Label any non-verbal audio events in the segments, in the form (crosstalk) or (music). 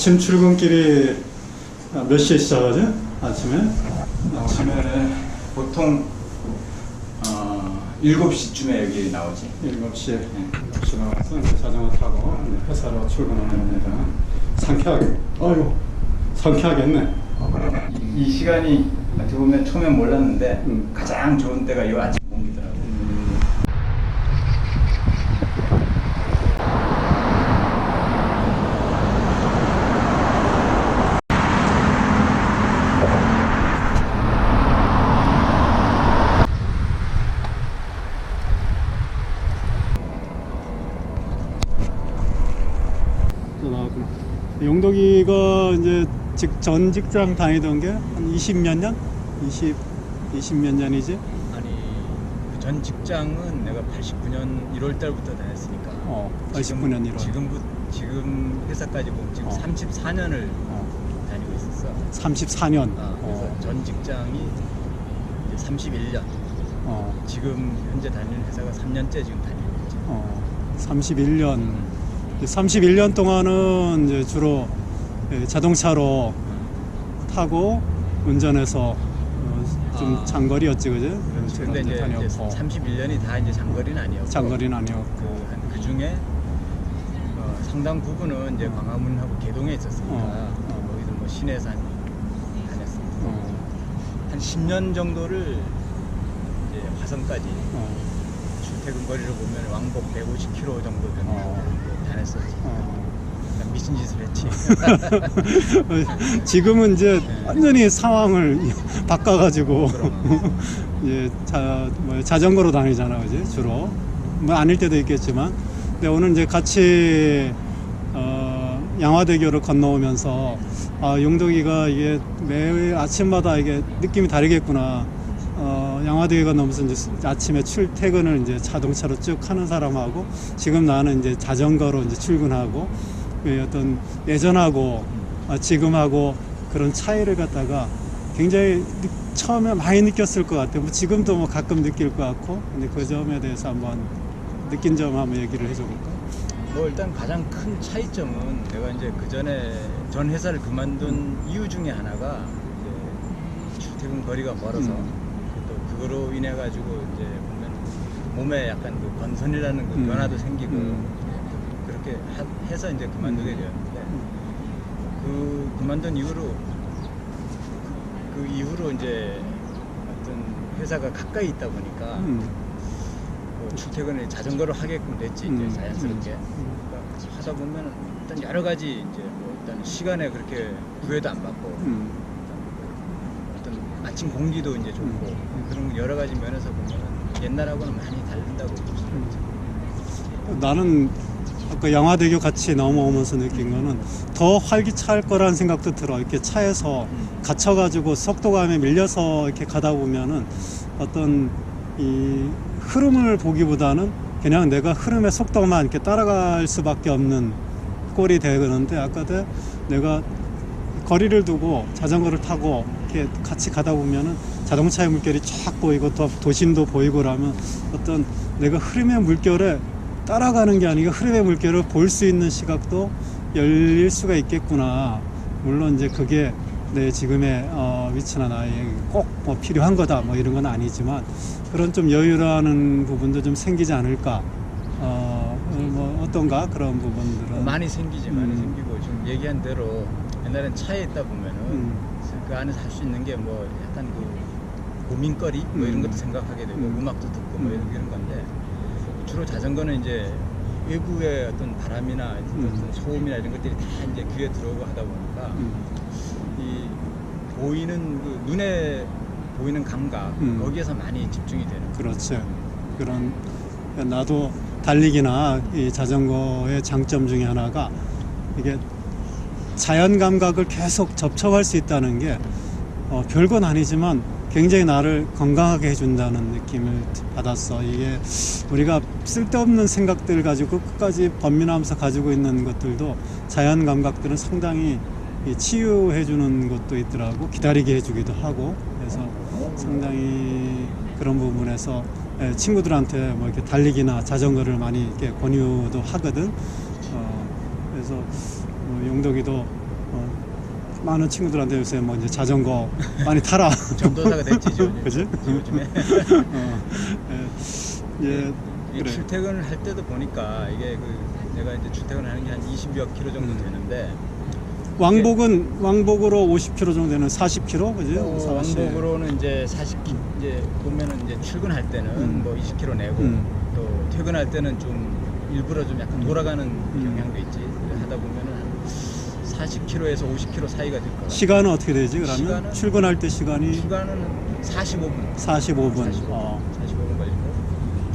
아침 출근길이 몇 시에 시작하지? 아침에? 아침에 보통 어, 7시쯤에 여기 나오지. 7시에 7시 나와서 이제 자전거 타고 이제 회사로 출근하는 겁니다. 상쾌하게. 어이구, 상쾌하겠네. 이 시간이 어떻게 보면 처음엔 몰랐는데 음. 가장 좋은 때가 이 아침 공기더라고. 또 나왔구나. 용덕이가 이제 직, 전 직장 다니던 게 한 20몇 년? 20, 20몇 년이지? 아니 그전 직장은 내가 89년 1월 달부터 다녔으니까. 어, 89년 1월. 지금 지금 회사까지 보면 지금 어. 34년을 어, 다니고 있었어. 34년. 아, 그래서 어, 전 직장이 이제 31년. 어, 지금 현재 다니는 회사가 3년째 지금 다니고 있지. 어, 31년. 31년 동안은 이제 주로 예, 자동차로 타고 운전해서 어, 좀 아. 장거리였지? 그렇지. 제가 근데 이제, 이제 다녔고. 31년이 다 이제 장거리는 아니었고. 장거리는 아니었고. 그 중에 어, 상당 부분은 이제 광화문하고 개동에 있었으니까 어, 어. 거기서 뭐 시내산 다녔습니다. 어, 한 10년 정도를 이제 화성까지 어, 출퇴근 거리를 보면 왕복 150km 정도 되는 어. 거 다녔었지. 어. 미친 짓을 했지. (laughs) 지금은 이제 네. 완전히 상황을 (laughs) 바꿔가지고. 이제 (laughs) 자, 뭐 자전거로 다니잖아, 그지? 주로 뭐 아닐 때도 있겠지만, 근데 오늘 이제 같이 어, 양화대교를 건너오면서 아 용덕이가 이게 매일 아침마다 이게 느낌이 다르겠구나. 어, 양화대교 건너면서 이제 아침에 출퇴근을 이제 자동차로 쭉 하는 사람하고 지금 나는 이제 자전거로 이제 출근하고 그 어떤 예전하고 아, 지금하고 그런 차이를 갖다가 굉장히 느- 처음에 많이 느꼈을 것 같아요. 뭐 지금도 뭐 가끔 느낄 것 같고, 근데 그 점에 대해서 한번 느낀 점 한번 얘기를 해줘볼까? 뭐 일단 가장 큰 차이점은 내가 이제 그 전에 전 회사를 그만둔 이유 중에 하나가 이제 출퇴근 거리가 멀어서 음. 또 그거로 인해 가지고 이제 보면 몸에 약간 그 건선이라는 그 음. 변화도 생기고 음. 그렇게 하- 해서 이제 그만두게 되었는데 그 그만둔 이후로 그, 그 이후로 이제 어떤 회사가 가까이 있다 보니까 음. 뭐 출퇴근을 자전거로 하게끔 됐지 음. 이제 자연스럽게 그러니까 하다 보면 일단 여러 가지 이제 뭐 일단 시간에 그렇게 구애도 안 받고 음. 어떤 아침 공기도 이제 좋고 음. 그런 여러 가지 면에서 보면 옛날하고는 많이 다른다고 볼수 음. 있죠. 나는 아까 양화대교 같이 넘어오면서 느낀 거는 더 활기차할 거라는 생각도 들어. 이렇게 차에서 음. 갇혀가지고 속도감에 밀려서 이렇게 가다 보면은 어떤 이 흐름을 보기보다는 그냥 내가 흐름의 속도만 이렇게 따라갈 수밖에 없는 꼴이 되는데 아까 도 내가 거리를 두고 자전거를 타고 이렇게 같이 가다 보면은 자동차의 물결이 쫙 보이고 또 도심도 보이고 그러면 어떤 내가 흐름의 물결에 따라가는 게 아니고 흐름의 물결을 볼 수 있는 시각도 열릴 수가 있겠구나. 물론 이제 그게 내 지금의 어, 위치나 나에게 꼭뭐 필요한 거다 뭐 이런 건 아니지만 그런 좀 여유라는 부분도 좀 생기지 않을까. 어, 뭐 어떤가 그런 부분들은 많이 생기지 많이 음. 생기고 지금 얘기한 대로 옛날엔 차에 있다 보면은 음. 그 안에서 할 수 있는 게 뭐 약간 그 고민거리 뭐 이런 음. 것도 생각하게 되고 음. 음. 악도 듣고 뭐 음. 이런 건데 주로 자전거는 이제 외부의 어떤 바람이나 음. 어떤 소음이나 이런 것들이 다 이제 귀에 들어오고 하다 보니까 음. 이 보이는 그 눈에 보이는 감각 음. 거기에서 많이 집중이 되는 그렇지. 그런 나도 달리기나 이 자전거의 장점 중에 하나가 이게 자연 감각을 계속 접촉할 수 있다는 게 어, 별건 아니지만 굉장히 나를 건강하게 해준다는 느낌을 받았어. 이게 우리가 쓸데없는 생각들 가지고 끝까지 번민하면서 가지고 있는 것들도 자연 감각들은 상당히 이 치유해주는 것도 있더라고. 기다리게 해주기도 하고. 그래서 상당히 그런 부분에서 예, 친구들한테 뭐 이렇게 달리기나 자전거를 많이 이렇게 권유도 하거든. 어, 그래서 어, 용덕이도 많은 친구들한테 요새 뭐 이제 자전거 많이 타라. (laughs) 전도사가 됐지 (laughs) 지금. 그지? 요즘에 어, 예, 예, 이 그래. 출퇴근을 할 때도 보니까 이게 그 내가 이제 출퇴근하는 게 한 20여 킬로 정도 음. 되는데 왕복은 왕복으로 50km 정도 되는 40km, 그지? 어, 사실. 왕복으로는 이제 40킬 이제 보면은 이제 출근할 때는 음. 뭐 20킬로 내고 음. 또 퇴근할 때는 좀 일부러 좀 약간 돌아가는 음. 경향도 있지. 그래 하다 보면은 한 40킬로에서 50킬로 사이가 될 거야. 시간은 어떻게 되지? 그러면 시간은- 출근할 때 시간이 출근은 45분. 45분. 45분. 어. 45분 걸리고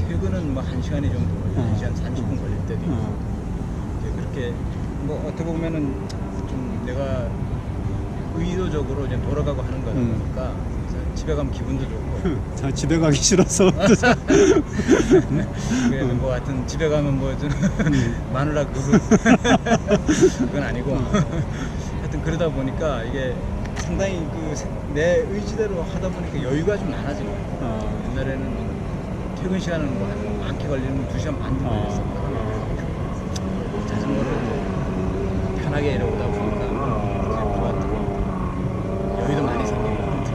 퇴근은 뭐 1시간이 정도 걸려. 어. 1시간 30분 걸릴 때도 있고. 어. 이제 그렇게 뭐 어떻게 보면은 좀 내가 의도적으로 이제 돌아가고 하는 거다 음. 보니까 집에 가면 기분도 좋고 (laughs) 자, 집에 가기 싫어서. (laughs) 그래서 뭐 하여튼 집에 가면 뭐좀 음. (laughs) 마누라 그분 그건 아니고 어. 하여튼 그러다 보니까 이게 상당히 그 내 의지대로 하다 보니까 여유가 좀 많아진 거야. 어. 옛날에는 퇴근 시간은 뭐한 많게 걸리면 두 시간 반 정도 어. 걸렸었거든. 자전거를 좀 편하게 이러다 보니까 이제 좋았던 여유도 많이 생긴 것 같아.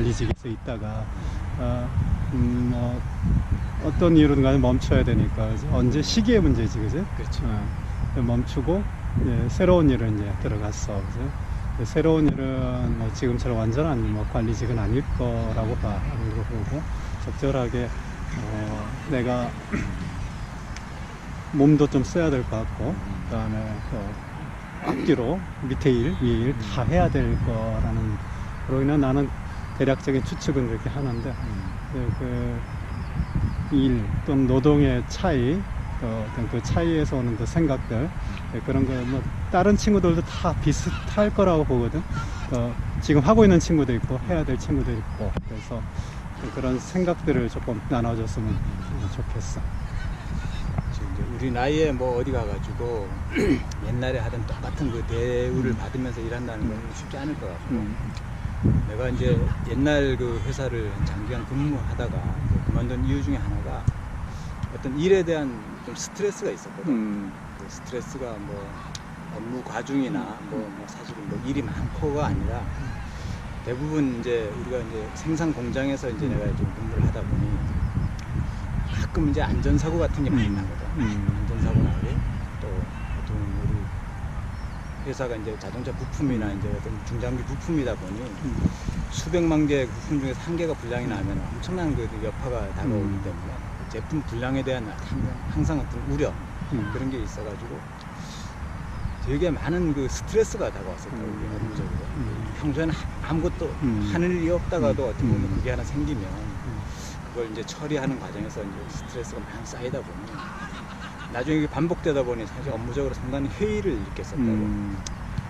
관리직에서 있다가 어, 음, 뭐 어떤 이유든 간에 멈춰야 되니까 그지? 언제 시기의 문제지 그지? 그렇죠. 어, 멈추고 예, 새로운 일을 이제 들어갔어 그지? 그 새로운 일은 뭐 지금처럼 완전한 뭐 관리직은 아닐 거라고 봐 그리고 보고 적절하게 어, 내가 (clears throat) 몸도 좀 써야 될 것 같고 그다음에 또 앞뒤로 밑에 일 위에 일 다 해야 될 거라는 그러기는 나는 대략적인 추측은 그렇게 하는데 그일 또는 노동의 차이 또 어떤 그 차이에서 오는 그 생각들 네, 그런 거 뭐 다른 친구들도 다 비슷할 거라고 보거든. 어, 지금 하고 있는 친구도 있고 해야 될 친구도 있고 그래서 그런 생각들을 조금 나눠줬으면 좋겠어. 지금 이제 우리 나이에 뭐 어디 가가지고 (clears throat) 옛날에 하던 똑같은 그 대우를 받으면서 일한다는 건 쉽지 않을 것 같고 음. 내가 이제 옛날 그 회사를 장기간 근무하다가 그 그만둔 이유 중에 하나가 어떤 일에 대한 좀 스트레스가 있었거든. 음. 그 스트레스가 뭐 업무 과중이나 뭐, 뭐 사실은 뭐 일이 많고가 아니라 대부분 이제 우리가 이제 생산 공장에서 이제 내가 좀 근무를 하다 보니 가끔 이제 안전사고 같은 게 많이 음. 나거든. 음. 안전사고 나고 회사가 이제 자동차 부품이나 이제 어떤 중장비 부품이다 보니 음. 수백만 개 부품 중에서 한 개가 불량이 나면 엄청난 그 여파가 다가오기 음. 때문에 그 제품 불량에 대한 항상- 어떤 우려 음. 그런 게 있어가지고 되게 많은 그 스트레스가 다가왔었다고 음. 우리 업무적으로 음. 평소에는 하- 아무것도 음. 하는 일이 없다가도 음. 어떻게 보면 음. 그게 하나 생기면 그걸 이제 처리하는 과정에서 이제 스트레스가 많이 쌓이다 보니 나중에 이게 반복되다 보니 사실 업무적으로 상당히 회의를 느꼈었다고 음.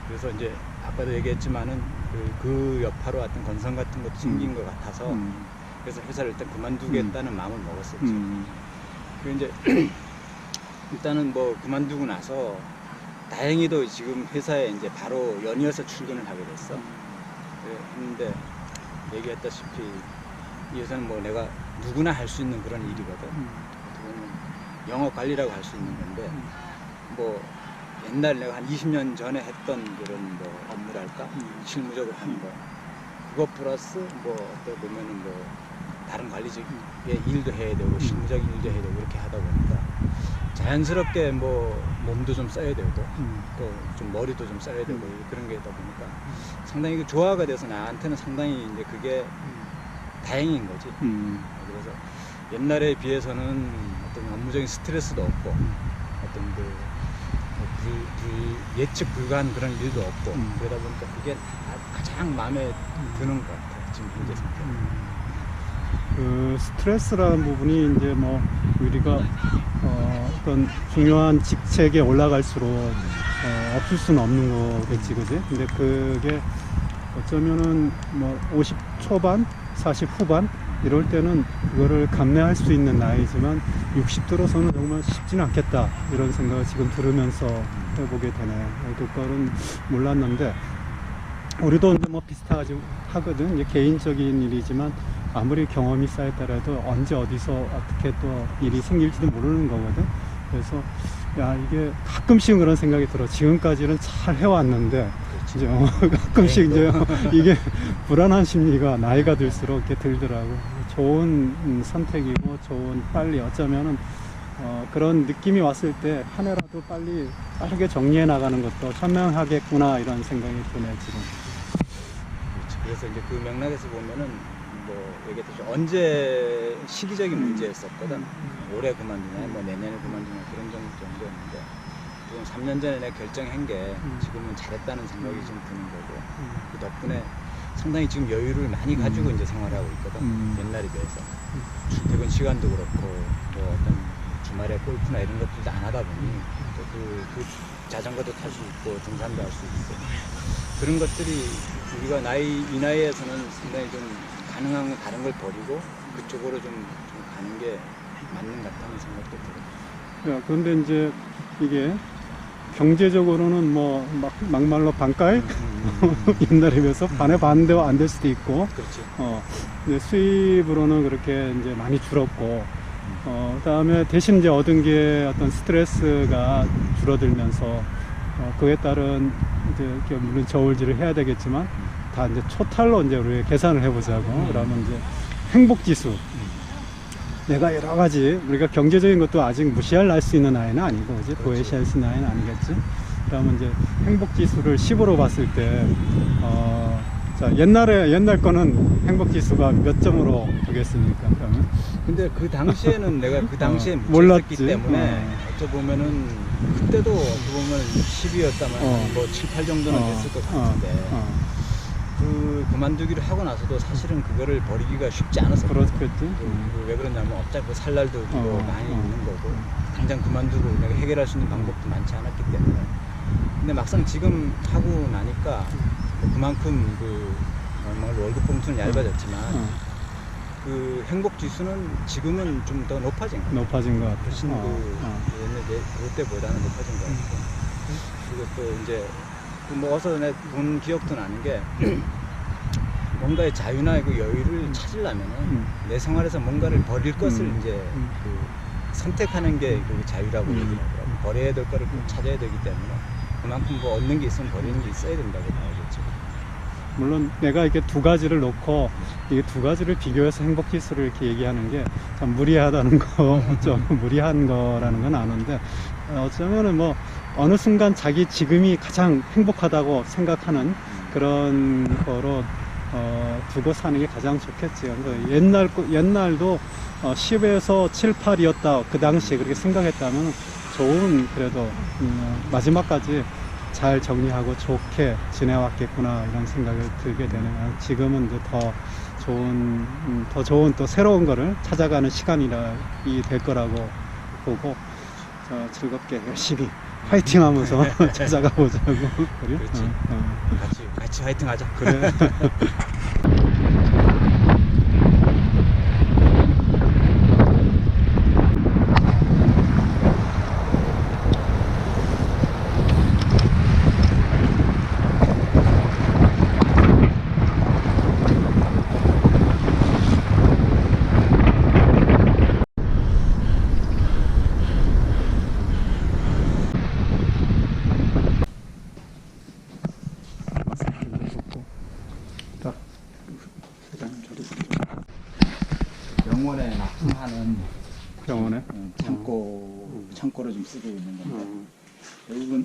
그래서 이제 아까도 얘기했지만은 그, 그 여파로 어떤 건성 같은 것도 생긴 음. 것 같아서 음. 그래서 회사를 일단 그만두겠다는 마음을 먹었었죠. 음. 그 이제 (clears throat) 일단은 뭐 그만두고 나서 다행히도 지금 회사에 이제 바로 연이어서 출근을 하게 됐어. 그래, 했는데 얘기했다시피 이 회사는 뭐 내가 누구나 할 수 있는 그런 일이거든. 보면 영업 관리라고 할 수 있는 건데 뭐 옛날 내가 한 20년 전에 했던 그런 뭐 업무랄까 음. 실무적으로 하는 거 그것 플러스 뭐 어떻게 보면은 뭐 다른 관리직의 일도 해야 되고 실무적인 일도 해야 되고 이렇게 하다 보니까 자연스럽게 뭐 몸도 좀 써야 되고 음. 또좀 머리도 좀 써야 되고 그런 게 있다 보니까 상당히 그 조화가 돼서 나한테는 상당히 이제 그게 다행인 거지. 음. 그래서 옛날에 비해서는 어떤 업무적인 스트레스도 없고 어떤 그뭐 불, 불- 예측 불가한 그런 일도 없고 음. 그러다 보니까 그게 가- 가장 마음에 드는 것 같아요. 지금 현재 상태. 그 스트레스라는 부분이 이제 뭐 우리가 어, 어떤 중요한 직책에 올라갈수록 어, 없을 수는 없는 거겠지, 그지? 근데 그게 어쩌면은 뭐 50 초반, 40 후반 이럴 때는 그거를 감내할 수 있는 나이지만 60 들어서는 정말 쉽지는 않겠다 이런 생각을 지금 들으면서 해보게 되네. 그거는 몰랐는데 우리도 이제 뭐 비슷하지 하거든. 개인적인 일이지만 아무리 경험이 쌓였더라도 언제 어디서 어떻게 또 일이 생길지도 모르는 거거든. 그래서 야 이게 가끔씩 그런 생각이 들어. 지금까지는 잘 해왔는데. 이제 어, (laughs) 가끔씩 이제 (laughs) 이게 불안한 심리가 나이가 들수록 이렇게 들더라고. 좋은 음, 선택이고 좋은 빨리 어쩌면은 어, 그런 느낌이 왔을 때 한 해라도 빨리 빠르게 정리해 나가는 것도 현명하겠구나 이런 생각이 드네 지금. 그렇지. 그래서 이제 그 맥락에서 보면은 뭐 얘기했듯이 언제 시기적인 문제였었거든. 올해 그만두냐, 뭐 내년에 그만두냐 그런 정도 정도였는데 지금 3년 전에 내가 결정한 게 음. 지금은 잘했다는 생각이 좀 드는 거고 음. 그 덕분에 상당히 지금 여유를 많이 가지고 이제 생활하고 있거든. 음. 옛날에 비해서 출퇴근 시간도 그렇고 뭐 어떤 주말에 골프나 이런 것들도 안 하다 보니 또그 그 자전거도 탈 수 있고 등산도 할 수 있고 그런 것들이 우리가 나이 이 나이에서는 상당히 좀 가능한 건 다른 걸 버리고 그쪽으로 좀, 좀 가는 게 맞는 것 같다는 생각도 들어요. 야, 그런데 이제 이게 경제적으로는 뭐 막, 막말로 반가이 (laughs) 옛날에 비해서 반에 반도 안될 수도 있고 그렇지. 어, 근데 수입으로는 그렇게 이제 많이 줄었고, 어, 그다음에 대신 이제 얻은 게 어떤 스트레스가 줄어들면서, 어, 그에 따른 이제 물론 저울질을 해야 되겠지만, 다 이제 초탈로 이제 우리 계산을 해보자고. 그러면 이제 행복 지수. 내가 여러 가지 우리가 경제적인 것도 아직 무시할 날 수 있는 나이는 아니고? 그렇지. 도외시할 수 있는 나이는 아니겠지. 그러면 이제 행복 지수를 10으로 봤을 때, 어, 자, 옛날에, 옛날 거는 행복 지수가 몇 점으로 보겠습니까? 그러면? 근데 그 당시에는 (laughs) 내가 그 당시에 어, 몰랐지. 때문에 어. 보면은 그때도 어떻게 보면 10이었다면 어. 뭐 7, 8 정도는 어, 됐을 것 어, 같은데 어, 그 그만두기를 하고 나서도 사실은 그거를 버리기가 쉽지 않았어. 그렇겠지. 그, 음. 그왜 그러냐면 어차피 살 날도 뭐 어, 많이 어. 있는 거고 당장 그만두고 내가 해결할 수 있는 방법도 많지 않았기 때문에 근데 막상 지금 하고 나니까 뭐 그만큼 그 정말 월급 봉투는 얇아졌지만 어, 그 행복 지수는 지금은 좀 더 높아진 것 같아요. 높아진 것 같아. 훨씬 어, 그 어. 옛날 예- 그때보다는 높아진 것 같고 그리고 또 이제 그 뭐 어서 내 본 기억도 나는 게 (clears throat) 뭔가의 자유나 그 여유를 찾으려면은 음. 내 생활에서 뭔가를 버릴 것을 음. 이제 음. 그 선택하는 게 그 자유라고 음. 얘기하더라고요. 버려야 될 거를 꼭 찾아야 되기 때문에 그만큼 뭐 얻는 게 있으면 버리는 게 있어야 된다고 봐야겠죠. 물론 내가 이렇게 두 가지를 놓고 이게 두 가지를 비교해서 행복 지수를 이렇게 얘기하는 게 참 무리하다는 거, (laughs) 좀 무리한 거라는 건 아는데 어, 어쩌면은 뭐 어느 순간 자기 지금이 가장 행복하다고 생각하는 그런 거로 어, 두고 사는 게 가장 좋겠지. 그래서 옛날 거- 옛날도 어, 10에서 7, 8이었다 그 당시에 그렇게 생각했다면 좋은 그래도 음, 마지막까지 잘 정리하고 좋게 지내왔겠구나 이런 생각을 들게 되네요. 지금은 이제 더 좋은 음, 더 좋은 또 새로운 거를 찾아가는 시간이 될 거라고 보고 저 즐겁게 열심히 화이팅 하면서 (laughs) 찾아가 보자고 그래? 그렇지. 어, 어. 같이 같이 화이팅 하자. 그래. (laughs) 딱 회장님 자리 병원에 납품하는 병원에 어, 창고 창고로 좀 쓰고 있는 건데 어, 대부분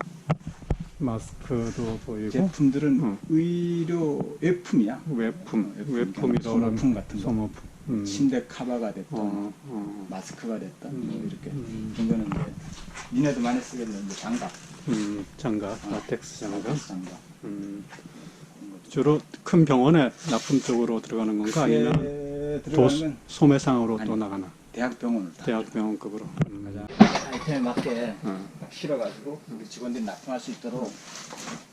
보이고 제품들은 어. 의료 외품이야. 외품 어, 외품이라고 소모품 같은 거. 소모품 음. 침대 카바가 됐던 어, 어. 마스크가 됐던 뭐 음, 이렇게 음. 그런 거는 이제 니네도 많이 쓰겠는 이제 장갑, 음, 장갑 라텍스 장갑 장갑. 음. 주로 큰 병원에 납품 쪽으로 들어가는 건가 아니면 도, 소매상으로 또 아니. 나가나 대학병원을 다 대학병원급으로 음. 아이템에 맞게 어. 딱 실어가지고 우리 직원들이 납품할 수 있도록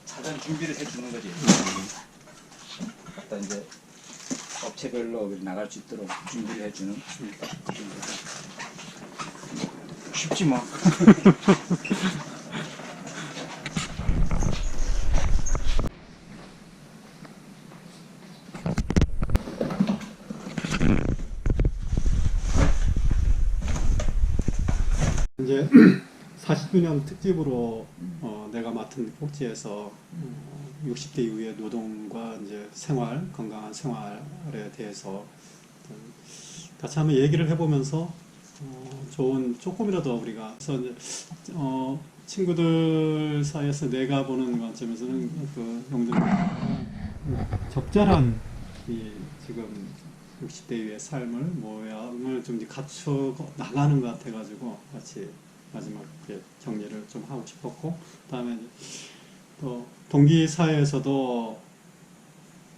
사전 준비를 해주는 거지. 갖다 이제 업체별로 나갈 수 있도록 준비를 해주는. 쉽지 뭐. (laughs) 40주년 특집으로 어, 내가 맡은 꼭지에서 어, 60대 이후의 노동과 이제 생활, 건강한 생활에 대해서 좀 같이 한번 얘기를 해보면서 어, 좋은 조금이라도 우리가 그래서 이제 어, 친구들 사이에서 내가 보는 관점에서는 그 용준 적절한 이 지금 60대 이후의 삶을 모양을 좀 이제 갖추어 나가는 것 같아가지고 같이 마지막 정리를 좀 하고 싶었고 그다음에 이제 또 동기 사회에서도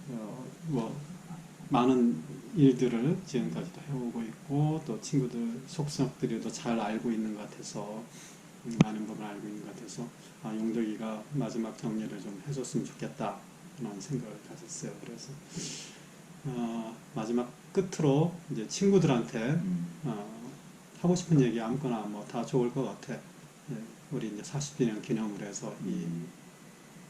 어, 뭐 많은 일들을 지금까지도 해오고 있고 또 친구들 속성들이도 잘 알고 있는 것 같아서 음, 많은 부분을 알고 있는 것 같아서 아, 용덕이가 마지막 정리를 좀 해줬으면 좋겠다 그런 생각을 가졌어요. 그래서 어, 마지막 끝으로 이제 친구들한테 음. 어, 하고 싶은 얘기 아무거나 뭐 다 좋을 것 같아. 예, 우리 이제 40주년 기념을 해서 이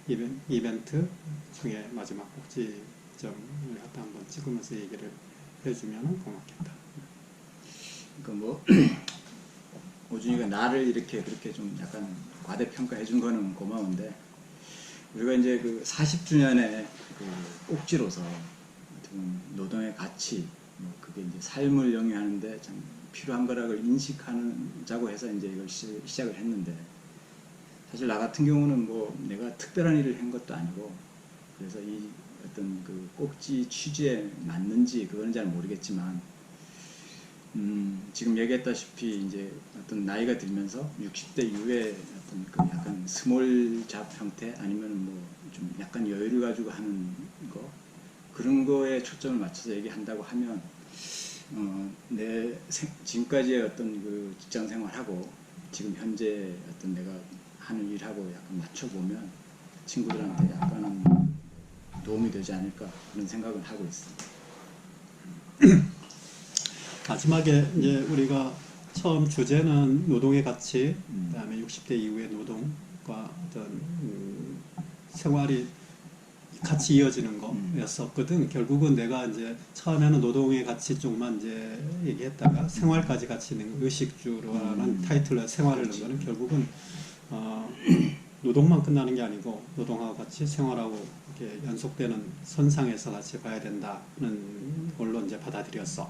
이벤, 이벤트 중에 마지막 꼭지점을 갖다 한번 찍으면서 얘기를 해주면 고맙겠다. 그러니까 뭐 (clears throat) 오준이가 나를 이렇게 그렇게 좀 약간 과대평가해 준 거는 고마운데 우리가 이제 그 40주년의 그 꼭지로서 노동의 가치 뭐 그게 이제 삶을 영위하는데 참 필요한 거라고 인식하자고 해서 이제 이걸 시, 시작을 했는데 사실 나 같은 경우는 뭐 내가 특별한 일을 한 것도 아니고 그래서 이 어떤 그 꼭지 취지에 맞는지 그거는 잘 모르겠지만 음, 지금 얘기했다시피 이제 어떤 나이가 들면서 60대 이후에 어떤 그 약간 스몰 잡 형태 아니면 뭐 좀 약간 여유를 가지고 하는 거? 그런 거에 초점을 맞춰서 얘기한다고 하면 어, 내 생- 지금까지의 어떤 그 직장 생활하고 지금 현재 어떤 내가 하는 일하고 약간 맞춰 보면 친구들한테 약간은 도움이 되지 않을까 그런 생각을 하고 있습니다. (clears throat) 마지막에 이제 우리가 처음 주제는 노동의 가치, 음. 그다음에 60대 이후의 노동과 어떤 음, 생활이 같이 이어지는 음. 거였었거든. 결국은 내가 이제 처음에는 노동의 가치 쪽만 이제 얘기했다가 생활까지 같이 있는 거, 의식주라는 음. 타이틀로 생활을 넣은 거는 결국은 어, (clears throat) 노동만 끝나는 게 아니고 노동하고 같이 생활하고 이렇게 연속되는 선상에서 같이 봐야 된다는 걸로 이제 받아들였어.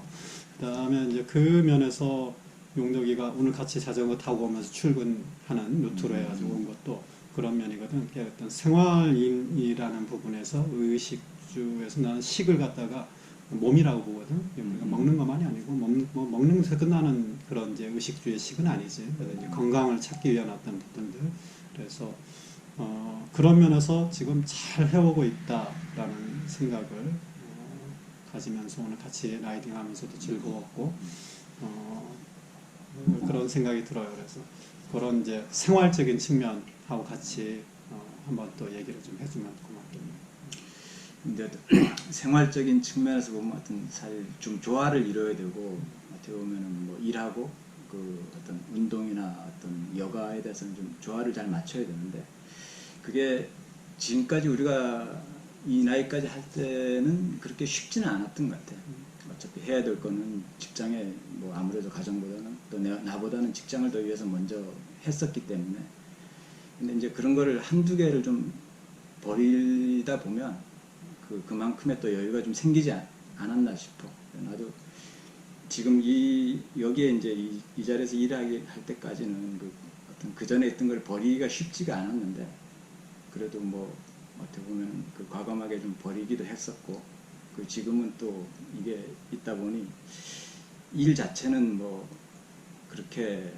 그다음에 이제 그 면에서 용덕이가 오늘 같이 자전거 타고 오면서 출근하는 루트로 해가지고 온 것도 그런 면이거든. 어떤 생활인이라는 부분에서 의식주에서 나는 식을 갖다가 몸이라고 보거든. 우리가 음. 먹는 것만이 아니고 먹, 뭐 먹는 것에 끝나는 그런 이제 의식주의 식은 아니지. 그래서 이제 건강을 찾기 위한 어떤 부분들. 그래서 어, 그런 면에서 지금 잘 해오고 있다라는 생각을 어, 가지면서 오늘 같이 라이딩하면서도 즐거웠고 어, 그런 생각이 들어요. 그래서 그런 이제 생활적인 측면 하고 같이 어, 한번 또 얘기를 좀 해주면 고맙겠네요. 근데 (clears throat) 생활적인 측면에서 보면 어떤 사실 좀 조화를 이뤄야 되고 어떻게 보면은 뭐 일하고 그 어떤 운동이나 어떤 여가에 대해서는 좀 조화를 잘 맞춰야 되는데 그게 지금까지 우리가 이 나이까지 할 때는 그렇게 쉽지는 않았던 것 같아요. 어차피 해야 될 거는 직장에 뭐 아무래도 가정보다는 또 내, 나보다는 직장을 더 위해서 먼저 했었기 때문에 근데 이제 그런 거를 한두 개를 좀 버리다 보면 그 그만큼의 또 여유가 좀 생기지 않- 않았나 싶어. 나도 지금 이 여기에 이제 이, 이 자리에서 일하게 할 때까지는 그 어떤 그 전에 있던 걸 버리기가 쉽지가 않았는데 그래도 뭐 어떻게 보면 그 과감하게 좀 버리기도 했었고 그 지금은 또 이게 있다 보니 일 자체는 뭐 그렇게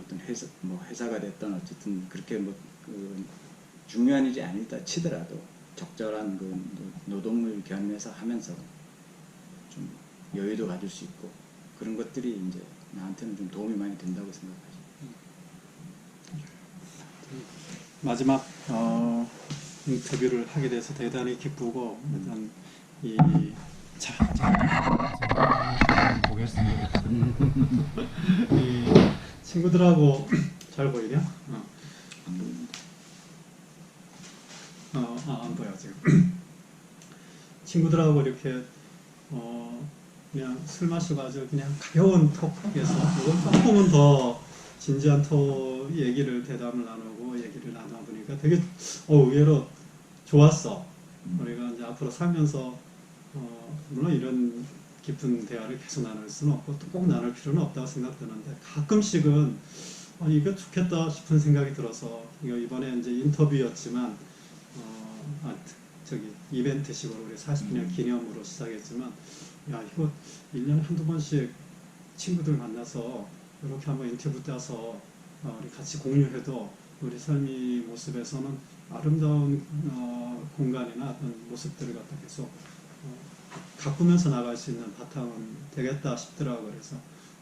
어떤 회사 뭐 회사가 됐던 어쨌든 그렇게 뭐 그 중요한 일이 아니다 치더라도 적절한 그 노- 노동을 견해서 하면서 좀 여유도 가질 수 있고 그런 것들이 이제 나한테는 좀 도움이 많이 된다고 생각하죠. 마지막 어, 인터뷰를 하게 돼서 대단히 기쁘고 일단 이 자, 자 보겠습니다. 이 친구들하고 잘 보이냐? 어. 어, 아, 안 보여 지금. (clears throat) 친구들하고 이렇게 어, 그냥 술 마시고 아주 그냥 가벼운 톡에서 이건 조금은 더 진지한 토 얘기를 대담을 나누고 얘기를 나눠보니까 되게 어, 의외로 좋았어. 우리가 이제 앞으로 살면서 어, 물론 이런 깊은 대화를 계속 나눌 수는 없고 또 꼭 나눌 필요는 없다고 생각되는데 가끔씩은 어, 이거 좋겠다 싶은 생각이 들어서 이거 이번에 이제 인터뷰였지만 어, 아, 저기 이벤트식으로 우리 40주년 음. 기념으로 시작했지만 야 이거 1년에 한두 번씩 친구들 만나서 이렇게 한번 인터뷰 따서 어, 우리 같이 공유해도 우리 삶의 모습에서는 아름다운 어, 공간이나 어떤 모습들을 갖다 계속 어, 가꾸면서 나갈 수 있는 바탕은 되겠다 싶더라고요. 그래서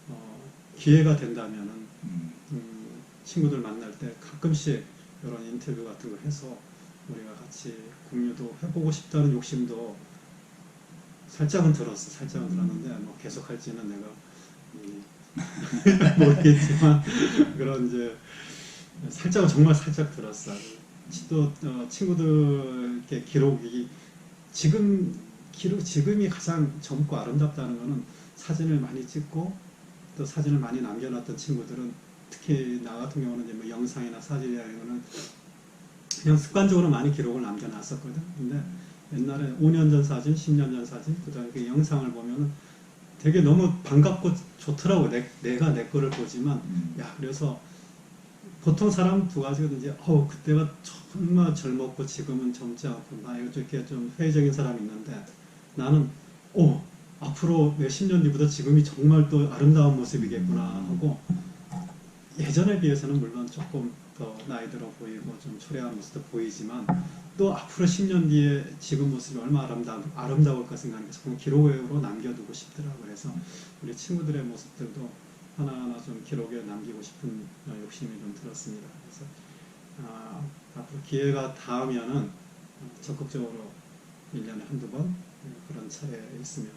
어, 기회가 된다면은 음. 음, 친구들 만날 때 가끔씩 이런 인터뷰 같은 거 해서 우리가 같이 공유도 해보고 싶다는 욕심도 살짝은 들었어. 살짝은 들었는데 뭐 계속 할지는 내가 음, (laughs) 모르겠지만 (laughs) 그런 이제 살짝은 정말 살짝 들었어. 또 어, 친구들께 기록이 지금 기록 지금이 가장 젊고 아름답다는 거는 사진을 많이 찍고 또 사진을 많이 남겨놨던 친구들은 특히 나 같은 경우는 이제 뭐 영상이나 사진이나 이런 거는 그냥 습관적으로 많이 기록을 남겨놨었거든. 근데 옛날에 5년 전 사진, 10년 전 사진, 그다음에 그 영상을 보면은 되게 너무 반갑고 좋더라고. 내, 내가 내 거를 보지만 음. 야 그래서 보통 사람 두 가지거든요. 이제 어 그때가 정말 젊었고 지금은 젊지 않고 나 이렇게 좀 회의적인 사람이 있는데 나는 어 앞으로 몇십 년 뒤보다 지금이 정말 또 아름다운 모습이겠구나 하고 예전에 비해서는 물론 조금 더 나이 들어 보이고 좀 초래한 모습도 보이지만 또 앞으로 10년 뒤에 지금 모습이 얼마나 아름다, 아름다울까 생각하니까 조금 기록으로 남겨두고 싶더라고요. 그래서 우리 친구들의 모습들도 하나하나 좀 기록에 남기고 싶은 어, 욕심이 좀 들었습니다. 그래서 아, 앞으로 기회가 닿으면은 적극적으로 1년에 한두 번 그런 차례 있으면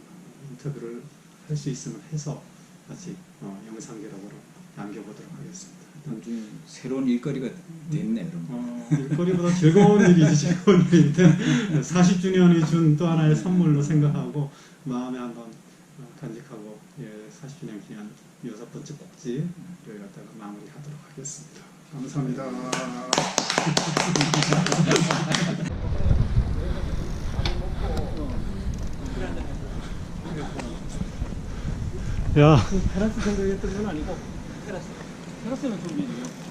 인터뷰를 할 수 있으면 해서 같이 어, 영상 기록으로 남겨보도록 하겠습니다. 일단 새로운 일거리가 됐네 그럼. 어, 일거리보다 즐거운 일이지 즐거운 일인데 40주년이 준 또 하나의 선물로 생각하고 마음에 한번 어, 간직하고 예, 40주년 기념 여섯 번째 꼭지를 갖다가 마무리하도록 하겠습니다. 감사합니다. (laughs) 야, 테라스 생각했던 건 아니고 테라스 테라스는 좀 이래요.